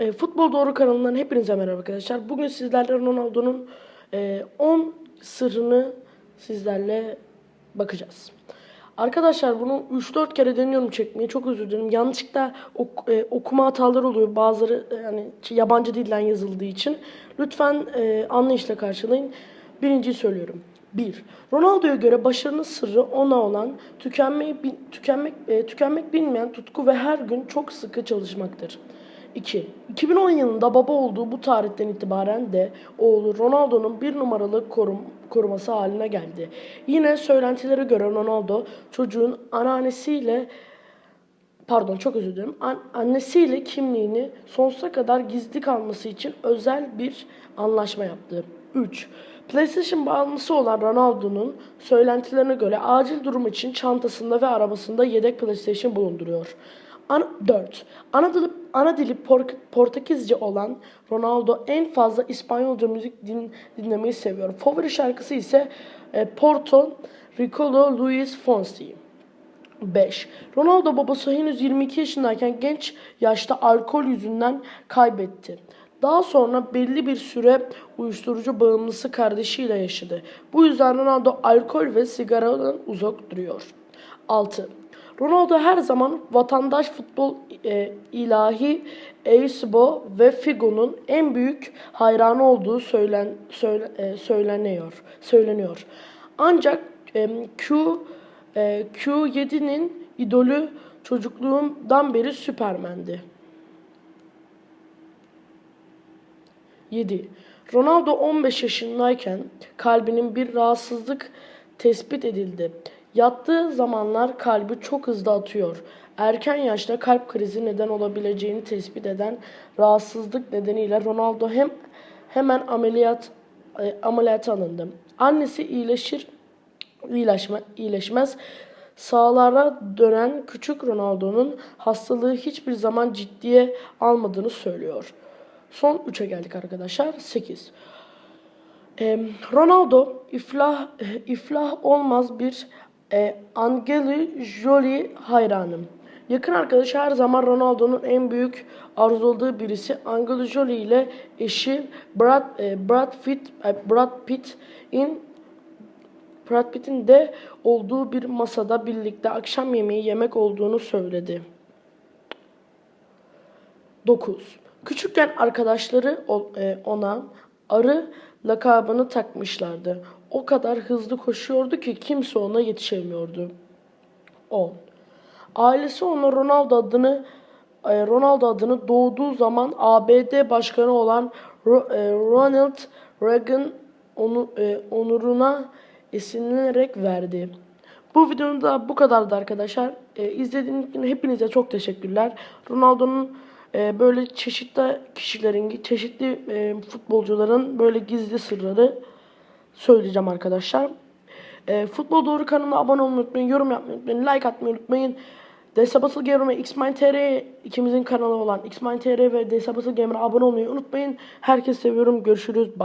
E, Futbol Doğru kanalından hepinize merhaba arkadaşlar. Bugün sizlerle Ronaldo'nun e, 10 sırrını sizlerle bakacağız. Arkadaşlar bunu 3-4 kere deniyorum çekmeyi. Çok özür dilerim. Yanlışlıkla ok- e, okuma hataları oluyor. Bazıları e, yani yabancı dilden yazıldığı için. Lütfen e, anlayışla karşılayın. Birinciyi söylüyorum. 1. Ronaldo'ya göre başarının sırrı ona olan tükenmeyi tükenmek e, tükenmek bilmeyen tutku ve her gün çok sıkı çalışmaktır. 2. 2010 yılında baba olduğu bu tarihten itibaren de oğlu Ronaldo'nun bir numaralı korum, koruması haline geldi. Yine söylentilere göre Ronaldo çocuğun anneannesiyle pardon çok özür dilerim. An- annesiyle kimliğini sonsuza kadar gizli kalması için özel bir anlaşma yaptı. 3. PlayStation bağımlısı olan Ronaldo'nun söylentilerine göre acil durum için çantasında ve arabasında yedek PlayStation bulunduruyor. An 4. Ana dili, ana dili Por- Portekizce olan Ronaldo en fazla İspanyolca müzik din, dinlemeyi seviyor. Favori şarkısı ise e, Porto Ricolo Luis Fonsi. 5. Ronaldo babası henüz 22 yaşındayken genç yaşta alkol yüzünden kaybetti. Daha sonra belli bir süre uyuşturucu bağımlısı kardeşiyle yaşadı. Bu yüzden Ronaldo alkol ve sigaradan uzak duruyor. 6. Ronaldo her zaman vatandaş futbol e, ilahi Eusebio ve Figo'nun en büyük hayranı olduğu söylen, söyle, e, söyleniyor. söyleniyor. Ancak e, Q e, Q7'nin idolü çocukluğumdan beri Süpermen'di. 7. Ronaldo 15 yaşındayken kalbinin bir rahatsızlık tespit edildi. Yattığı zamanlar kalbi çok hızlı atıyor. Erken yaşta kalp krizi neden olabileceğini tespit eden rahatsızlık nedeniyle Ronaldo hem hemen ameliyat e, ameliyata alındı. Annesi iyileşir iyileşme, iyileşmez sağlara dönen küçük Ronaldo'nun hastalığı hiçbir zaman ciddiye almadığını söylüyor. Son 3'e geldik arkadaşlar. 8. Ee, Ronaldo iflah iflah olmaz bir e, Angeli Jolie hayranım. Yakın arkadaşı her zaman Ronaldo'nun en büyük arzuladığı birisi. Angela Jolie ile eşi Brad e, Brad Pitt e, Brad Pitt in Brad Pitt'in de olduğu bir masada birlikte akşam yemeği yemek olduğunu söyledi. 9. Küçükken arkadaşları e, ona arı lakabını takmışlardı. O kadar hızlı koşuyordu ki kimse ona yetişemiyordu. 10. Ailesi ona Ronaldo adını e, Ronaldo adını doğduğu zaman ABD başkanı olan e, Ronald Reagan onu, e, onuruna esinlenerek verdi. Bu videonun da bu kadardı arkadaşlar. E, izlediğiniz için hepinize çok teşekkürler. Ronaldo'nun böyle çeşitli kişilerin, çeşitli futbolcuların böyle gizli sırları söyleyeceğim arkadaşlar. E, Futbol Doğru kanalına abone olmayı unutmayın, yorum yapmayı unutmayın, like atmayı unutmayın. Desabatıl Gamer ve Xmine.tr ikimizin kanalı olan Xmine.tr ve Desabatıl Gamer'a abone olmayı unutmayın. Herkes seviyorum. Görüşürüz. Bye.